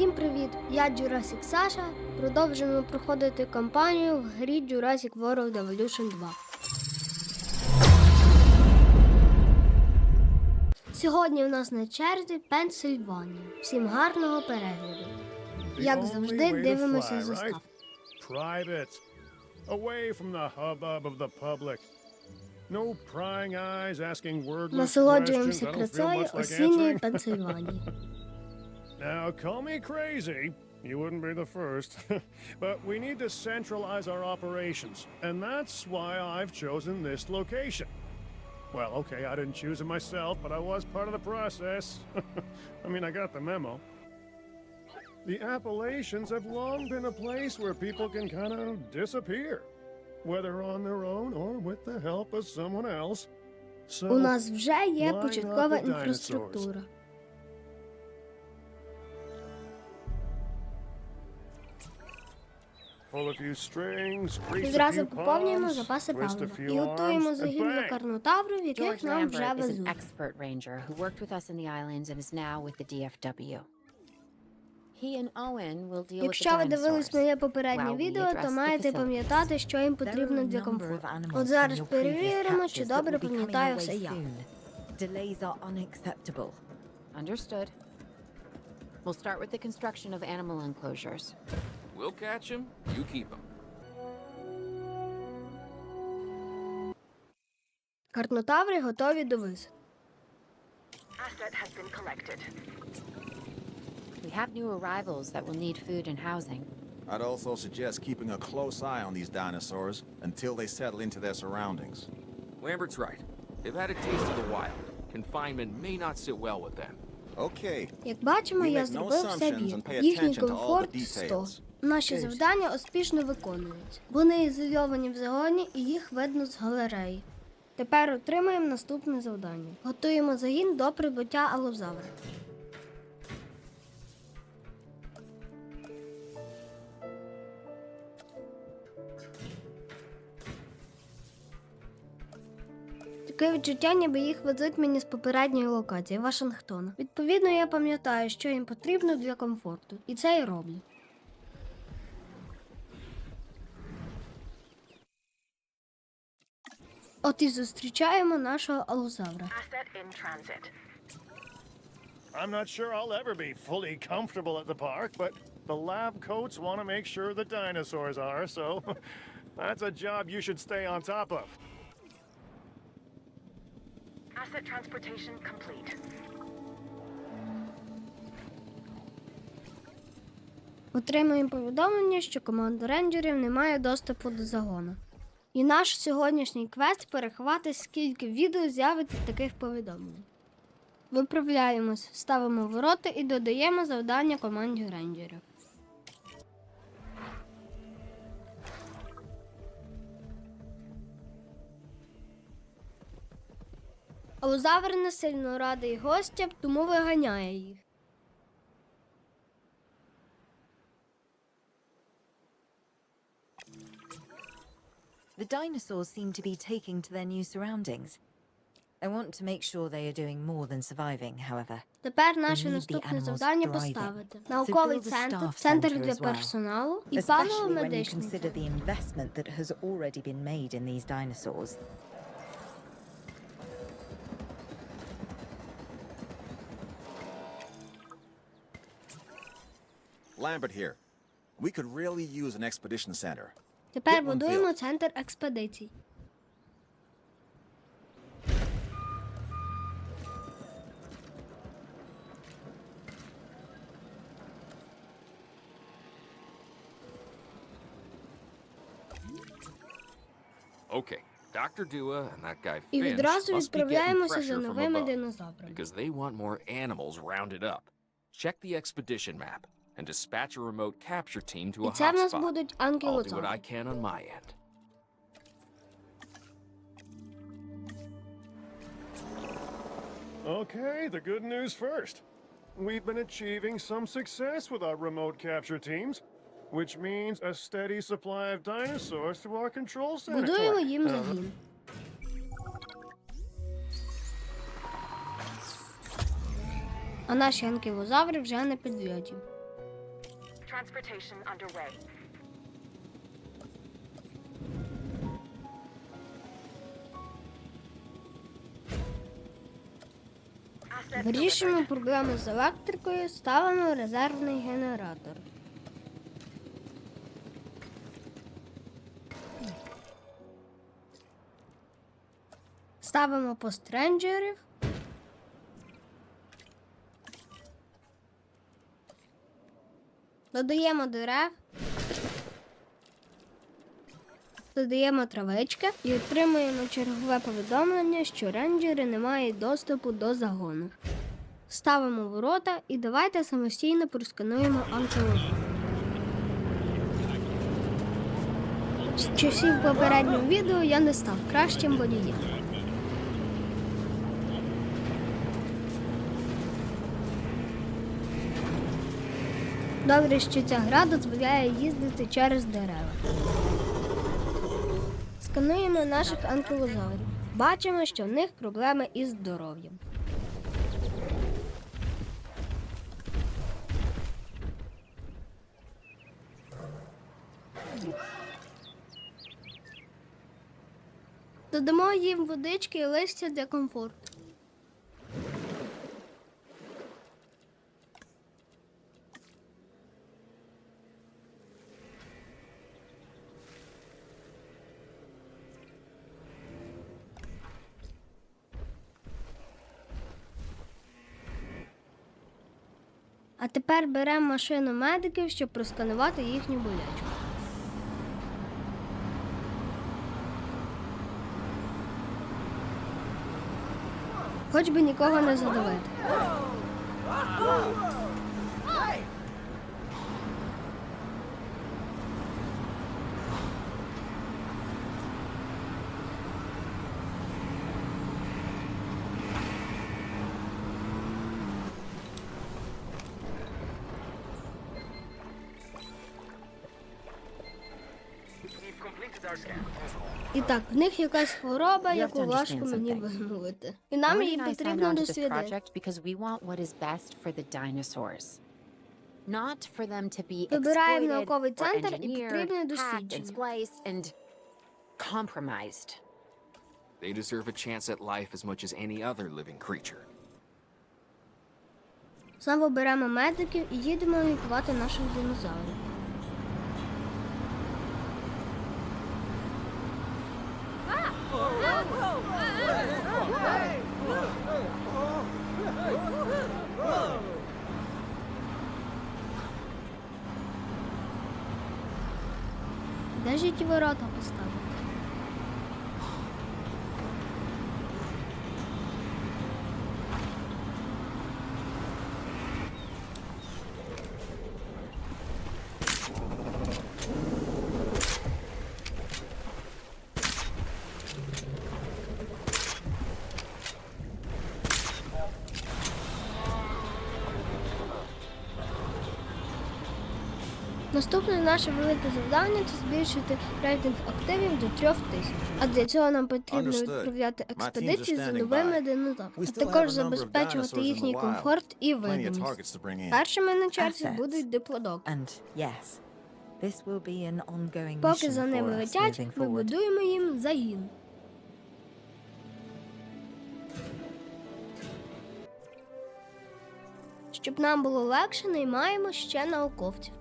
Усім привіт! Я Jurassic Саша. Продовжуємо проходити кампанію в грі Jurassic World Evolution 2. Сьогодні в нас на черзі Пенсильванія. Всім гарного перегляду. Як завжди, дивимося застав. Private. Away from the hubbub of the public. No prying eyes asking wordless questions. Насолоджуємося красою осінньої. Пенсильванії. Now, call me crazy. You wouldn't be the first. but we need to centralize our operations. And that's why I've chosen this location. Well, okay, I didn't choose it myself, but I was part of the process. I mean, I got the memo. The Appalachians have long been a place where people can kind of disappear, whether on their own or with the help of someone else. So, У нас вже є why not початкова the dinosaurs? інфраструктура. Відразу few поповнюємо palms, запаси twist a палива few і готуємо arms, and загін для bang! карнотаврів, яких George нам вже Lambert is an везуть. expert ranger who worked with us in the islands and is now with the DFW. He and Owen will deal with the Якщо ви дивились dinosaurs. моє попереднє While we відео, address то the маєте facilities. пам'ятати, що їм потрібно для комфорту. От зараз перевіримо, чи добре пам'ятаю все я. Delays are unacceptable. Understood. We'll start with the construction of animal enclosures. We'll catch him, you keep him. Карнотаври готові до висадки. Asset has been collected. We have new arrivals that will need food and housing. I'd also suggest keeping a close eye on these dinosaurs until they settle into their surroundings. Lambert's right. They've had a taste of the wild. Confinement may not sit well with them. Okay, Як бачимо, We я make no зробив все assumptions вірно. and pay Їхній attention to all the комфорт details. 100. Наші завдання успішно виконуються. Вони ізольовані в загоні і їх видно з галереї. Тепер отримуємо наступне завдання. Готуємо загін до прибуття алозавра. Таке відчуття, ніби їх везуть мені з попередньої локації Вашингтона. Відповідно, я пам'ятаю, що їм потрібно для комфорту, і це і роблю. От і зустрічаємо нашого алозавра. I'm not sure I'll ever be fully comfortable at the park, but the lab coats want to make sure the dinosaurs are, so that's a job you should stay on top of. Asset transportation complete. Отримуємо повідомлення, що команда рейнджерів не має доступу до загону. І наш сьогоднішній квест переховати, скільки відео з'явиться таких повідомлень. Виправляємось, ставимо ворота і додаємо завдання команді рейнджерів. Алозавр не сильно радий гостям, тому виганяє їх. The dinosaurs seem to be taking to their new surroundings. I want to make sure they are doing more than surviving, however. Тепер наше need the наступне animals завдання thriving. поставити So науковий build a центр, staff центр center для as well. персоналу і Especially when you паливо-медичний consider центр. the investment that has already been made in these dinosaurs. Lambert here. We could really use an expedition center. Тепер будуємо центр експедицій. Okay, Dr. Dua and that guy І відразу must be getting відправляємося за новими динозаврами. because they want more animals rounded up. Check the expedition map and dispatch a remote capture team to І це в нас hotspot. будуть I'll do what I can on my end. Okay, the good news first. We've been achieving some success with our remote capture teams, which means a steady supply of dinosaurs through our control center. Будуємо їм Uh, загін. А наші анкілозаври вже на підльоті. Transportation underway. Вирішуємо проблему з електрикою, ставимо резервний генератор. Ставимо постренджерів. Додаємо дерев. Додаємо травички і отримуємо чергове повідомлення, що рейнджери не мають доступу до загону. Ставимо ворота і давайте самостійно проскануємо анкелозу. З часів попереднього відео я не став кращим водієм. Добре, що ця гра дозволяє їздити через дерева. Скануємо наших анкилозаврів. Бачимо, що в них проблеми із здоров'ям. Додамо їм водички і листя для комфорту. А тепер беремо машину медиків, щоб просканувати їхню болячку. Хоч би нікого не задавити. І так, в них якась хвороба, яку важко мені вимовити. І нам її потрібно дослідити. Вибираємо науковий центр і потрібне дослідження. compromised. They deserve a chance at life as much as any other living creature. Знову беремо медиків і їдемо лікувати наших динозаврів. Ворота поставили? Наступне наше велике завдання це збільшити рейтинг активів до трьох тисяч. А для цього нам потрібно відправляти експедиції за новими динозаврами, а також забезпечувати їхній комфорт і видимість. Першими на черзі будуть диплодоки. Поки за ними летять, ми будуємо їм загін. Щоб нам було легше, наймаємо ще науковців.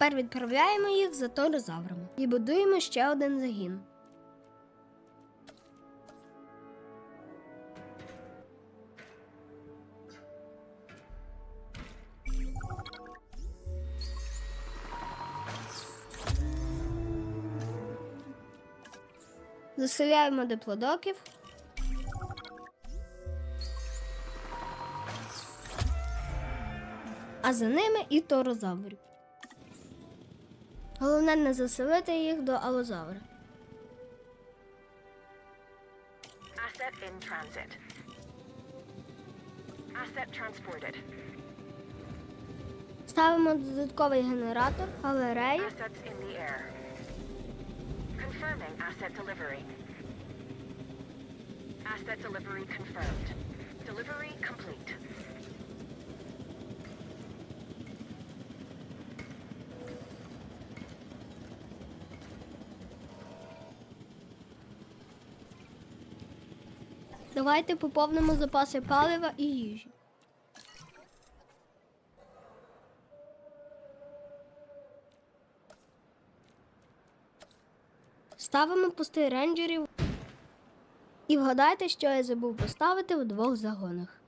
Тепер відправляємо їх за торозаврами і будуємо ще один загін. Заселяємо диплодоків. А за ними і торозаврів. Головне не заселити їх до алозавра. Asset in transit. Asset transported. Ставимо додатковий генератор, галерею. Assets in the air. Confirming asset delivery. Asset delivery confirmed. Delivery complete. Давайте поповнимо запаси палива і їжі. Ставимо пустий рейнджерів. І вгадайте, що я забув поставити в двох загонах.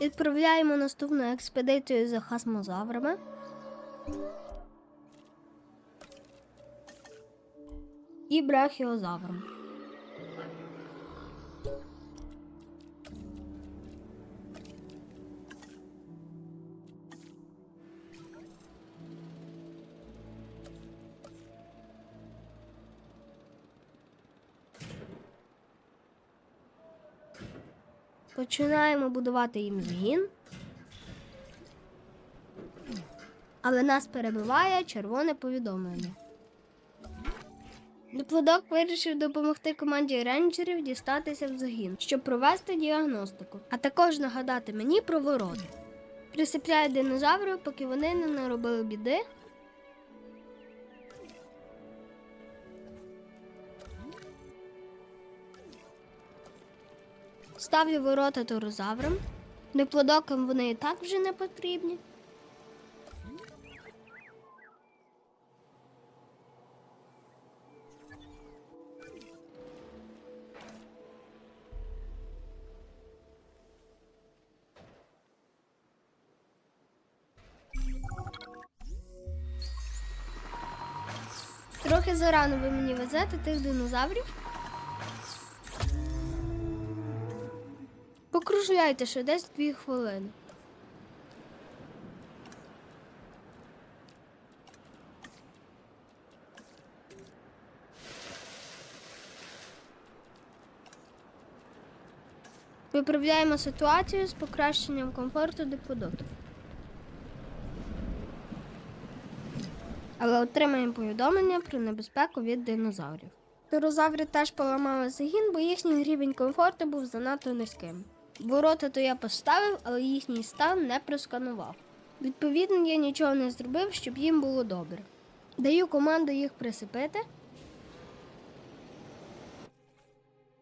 Відправляємо наступну експедицію за хасмозаврами. І брахіозавром. Починаємо будувати їм згін. Але нас перебиває червоне повідомлення. Диплодок вирішив допомогти команді рейнджерів дістатися в загін, щоб провести діагностику, а також нагадати мені про ворота. Присипляє динозаврів, поки вони не наробили біди. Ставлю ворота турозаврам. Диплодокам вони і так вже не потрібні. Трохи зарано ви мені везете тих динозаврів. Покружляйте ще десь дві хвилини. Виправляємо ситуацію з покращенням комфорту диплодотів. Але отримаємо повідомлення про небезпеку від динозаврів. Динозаври теж поламали загін, бо їхній рівень комфорту був занадто низьким. Ворота то я поставив, але їхній стан не просканував. Відповідно, я нічого не зробив, щоб їм було добре. Даю команду їх присипити.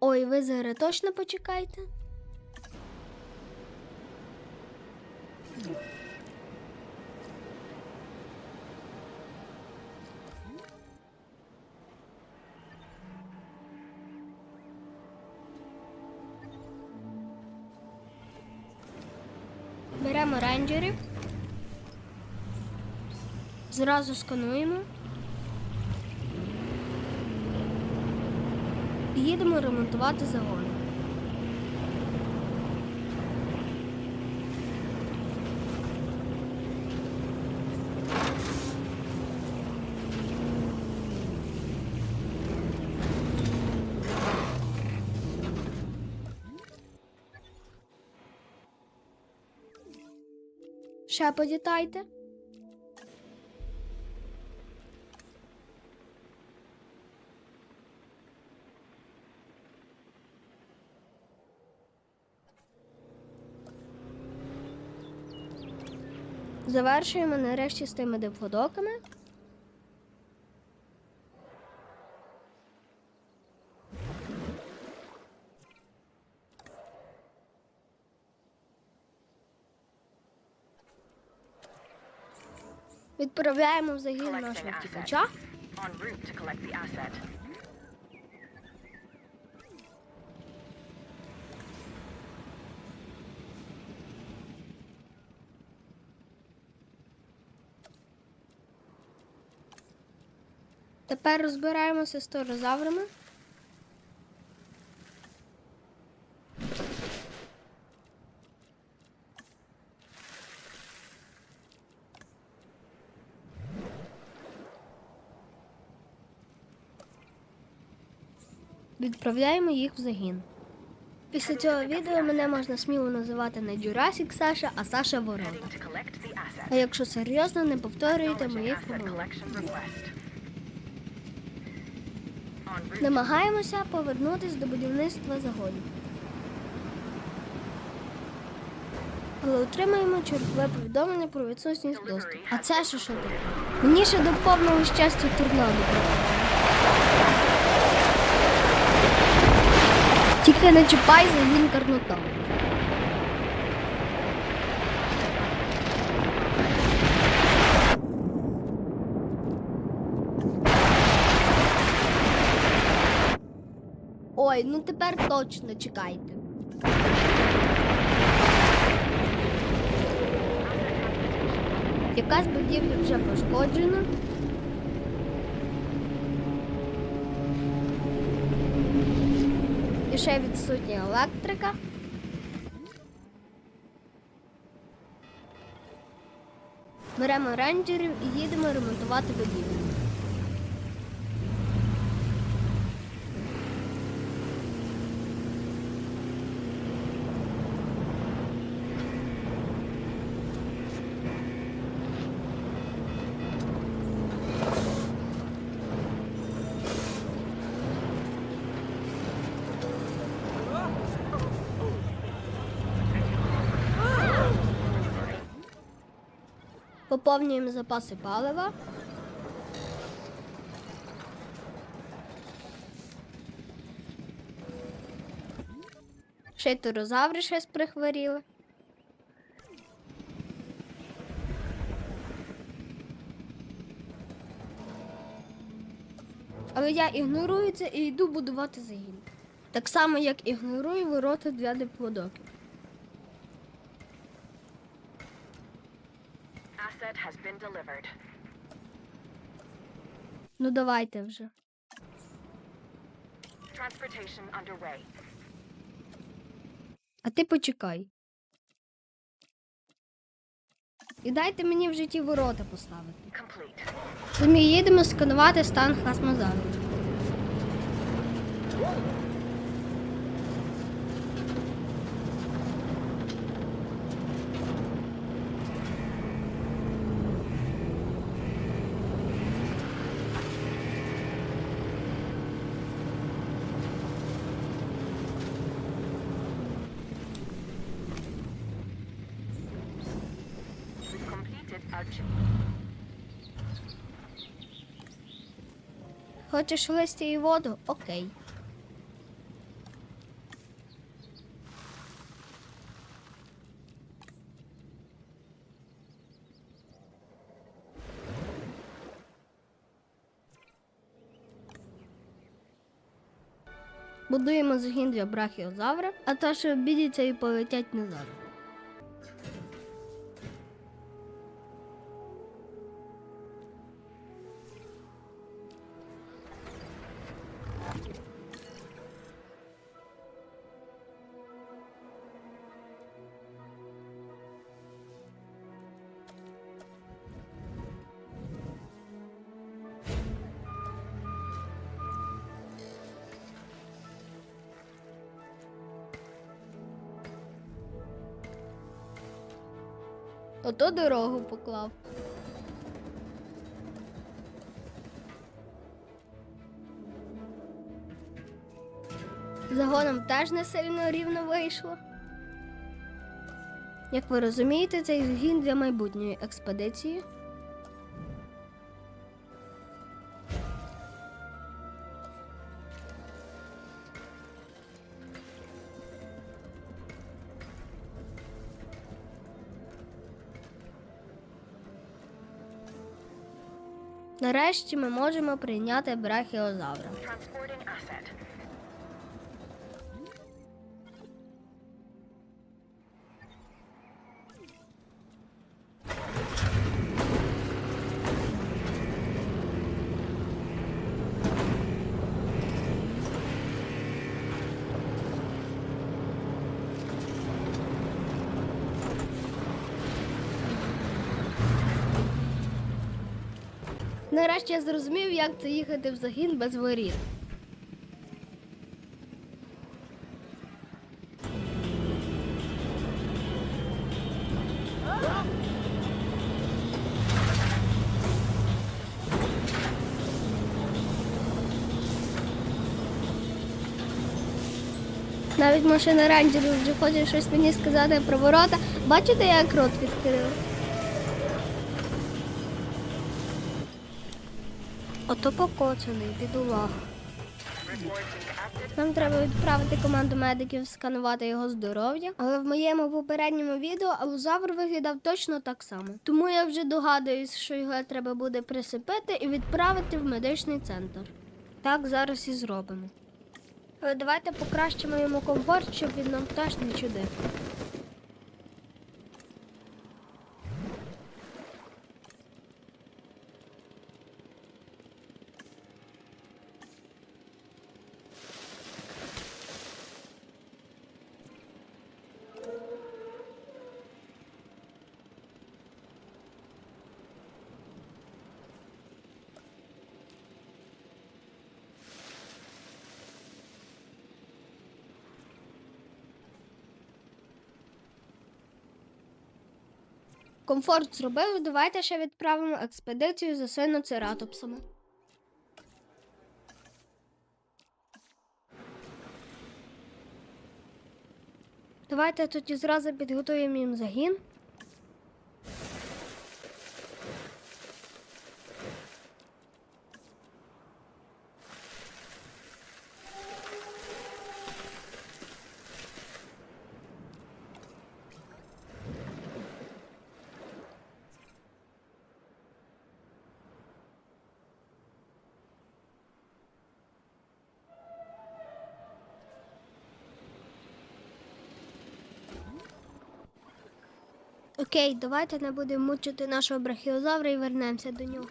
Ой, ви зараз точно почекайте. Зразу скануємо. Їдемо ремонтувати загон. Ще подітайте. Завершуємо нарешті з тими диплодоками. Відправляємо в загін нашого втікача. Тепер розбираємося з торозаврами. Відправляємо їх в загін. Після цього відео мене можна сміло називати не Дюрасік Саша, а Саша Ворон. А якщо серйозно, не повторюйте моїх помилок. Намагаємося повернутися до будівництва загонів. Але отримаємо чергове повідомлення про відсутність доступу. А це що що таке? Мені ще до повного щастя торнадо. Тільки не чіпай загін карнота. Ой, ну тепер точно чекайте. Якась будівля вже пошкоджена. І ще відсутня електрика. Беремо рейнджерів і їдемо ремонтувати будівлю. Поповнюємо запаси палива. Ще й турозаври щось прихворіли. Але я ігнорую це і йду будувати загін. Так само, як ігнорую ворота для диплодоків. Asset has been delivered. Ну давайте вже. Transportation underway. А ти почекай. І дайте мені в житті ворота поставити. Complete. Ми їдемо сканувати стан хасмозаврів. We've completed our job. Хочеш листя і воду? Окей. Будуємо загін для брахіозавра, а то що обідяться і полетять назад. Ото дорогу поклав. Загоном теж не сильно рівно вийшло. Як ви розумієте, цей згін для майбутньої експедиції. Нарешті ми можемо прийняти брахіозавра. Нарешті я зрозумів, як це їхати в загін без воріт. Навіть машина рейнджерів вже хоче щось мені сказати про ворота. Бачите, як рот відкрив? Ото покоцаний, бідолах. Нам треба відправити команду медиків сканувати його здоров'я, але в моєму попередньому відео алузавр виглядав точно так само. Тому я вже догадуюсь, що його треба буде присипити і відправити в медичний центр. Так зараз і зробимо. Але давайте покращимо йому комфорт, щоб він нам теж не чудив. Комфорт зробив, давайте ще відправимо експедицію за синоцератопсами. Давайте тоді зразу підготуємо їм загін. Окей, давайте не будемо мучити нашого брахіозавра і вернемося до нього.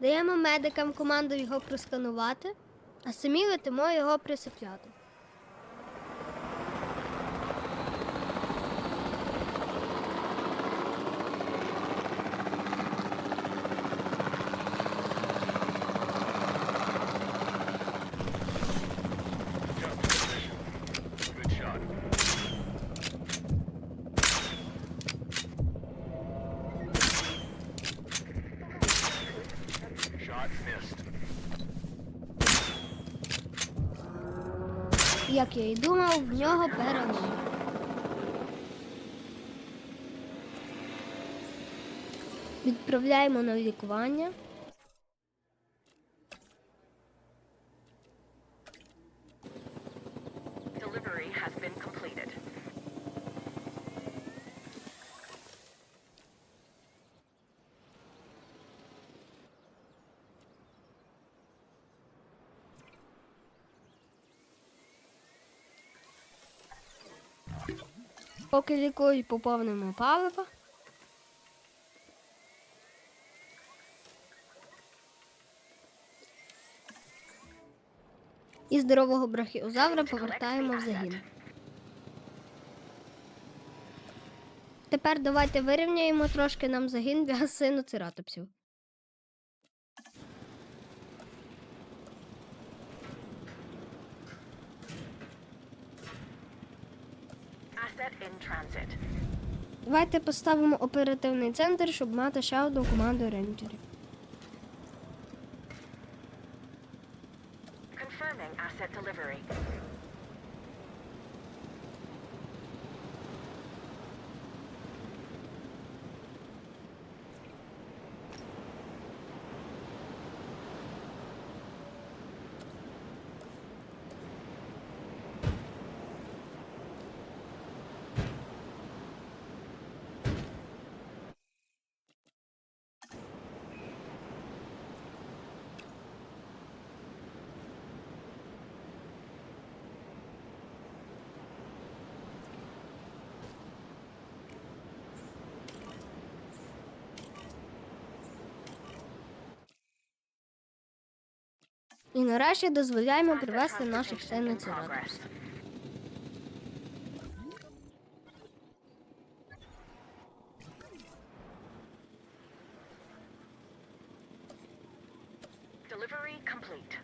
Даємо медикам команду його просканувати, а самі летимо його присипляти. Як я і думав, в. Відправляємо на лікування. Delivery has been completed. Поки лікують, поповнимо паливо. І здорового брахіозавра повертаємо в загін. Тепер давайте вирівняємо трошки нам загін для синоцератопсів. Asset in transit. Давайте поставимо оперативний центр, щоб мати ще одну команду рейнджерів. Confirming asset delivery. І нарешті дозволяємо привести наших transportation in синоцератопсів. progress. Delivery complete.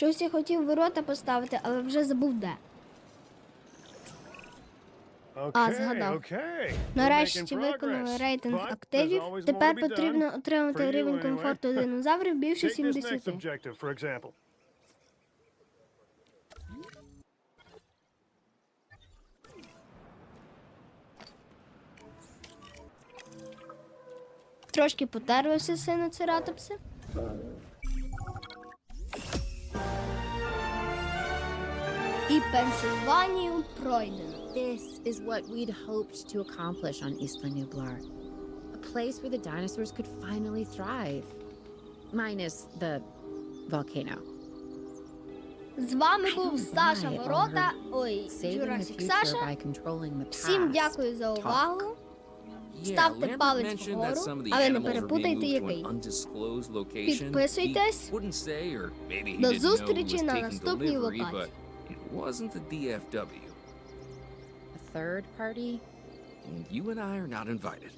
Щось я хотів ворота поставити, але вже забув де. Okay, згадав. Нарешті виконали рейтинг активів. Тепер потрібно отримати рівень комфорту динозаврів більше Take 70. objective, for example. Трошки потерлися синоцератопси. І Пенсильванію пройдено. This is what we'd hoped to accomplish on Isla Nublar. A place where the dinosaurs could finally thrive. Minus the volcano. З вами був Саша Ворота. Ой, Jurassic Саша. Всім дякую за увагу. Yeah, Ставте палець mentioned вгору, that some of the але не animals were being перепутайте, moved to який. Підписуйтесь. He wouldn't say, or maybe he До didn't know who зустрічі на наступній локації. Wasn't the DFW. A third party? And you and I are not invited.